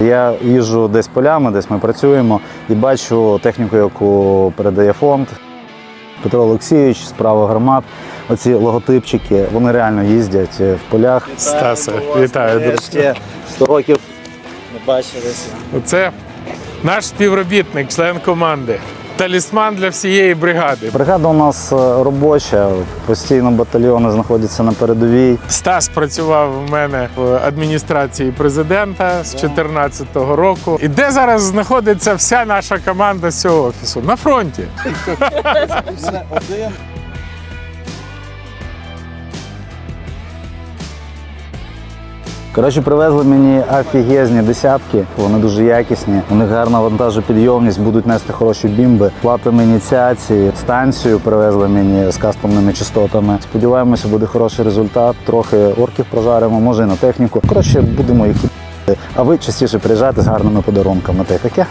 Я їжджу десь полями, десь ми працюємо і бачу техніку, яку передає фонд. Петро Олексійович, справа гармат. Оці логотипчики, вони реально їздять е, в полях. Стаса, вітаю, друзі. Ще 100 років не бачилися. Це наш співробітник, член команди. Талісман для всієї бригади. Бригада у нас е, робоча, постійно батальйони знаходяться на передовій. Стас працював у мене в адміністрації президента з 2014 року. І де зараз знаходиться вся наша команда з цього офісу? На фронті. Один. Коротше, привезли мені офігезні десятки, вони дуже якісні. У них гарна вантажопідйомність, будуть нести хороші бімби. Платимо ініціації, станцію привезли мені з кастомними частотами. Сподіваємося, буде хороший результат. Трохи орків прожаримо, може і на техніку. Коротше, будемо їх. А ви частіше приїжджайте з гарними подарунками. Й таке.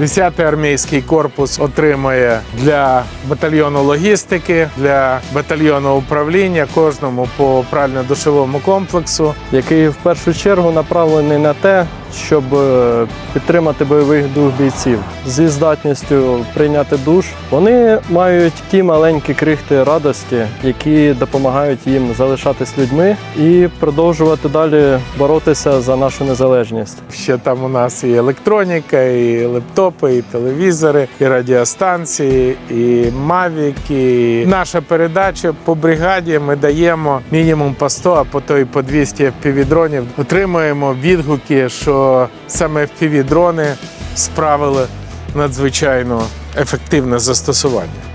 10-й армійський корпус отримує для батальйону логістики, для батальйону управління, кожному по прально-душовому комплексу. який в першу чергу направлений на те, щоб е, підтримати бойовий дух бійців зі здатністю прийняти душ. Вони мають ті маленькі крихти радості, які допомагають їм залишатись людьми і продовжувати далі боротися за нашу незалежність. Ще там у нас і електроніка, і лептопи, і телевізори, і радіостанції, і мавіки. І Наша передача по бригаді ми даємо мінімум по 100, а по то й по 200 FPV-дронів. Отримуємо відгуки, що саме FPV-дрони справили надзвичайно ефективне застосування.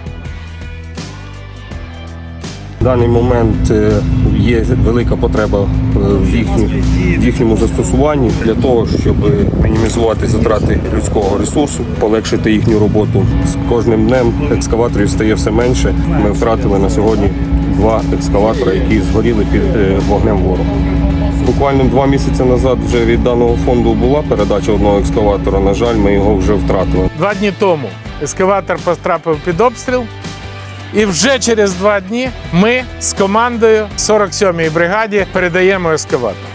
В даний момент е, є велика потреба е, в, їхні, в їхньому застосуванні для того, щоб мінімізувати затрати людського ресурсу, полегшити їхню роботу. З кожним днем екскаваторів стає все менше. Ми втратили на сьогодні два екскаватори, які згоріли під е, вогнем ворога. Буквально два місяці назад вже від даного фонду була передача одного екскаватора. На жаль, ми його вже втратили. Два дні тому ескаватор потрапив під обстріл. І вже через два дні ми з командою 47-ї бригаді передаємо ескаватор.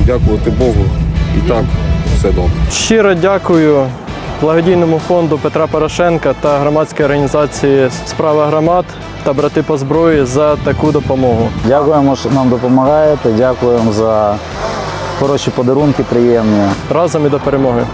Дякувати Богу. І так, все добре. Щиро дякую благодійному фонду Петра Порошенка та громадській організації Справа громад та брати по зброї за таку допомогу. Дякуємо, що нам допомагаєте. Дякуємо за хороші подарунки, приємні. Разом і до перемоги.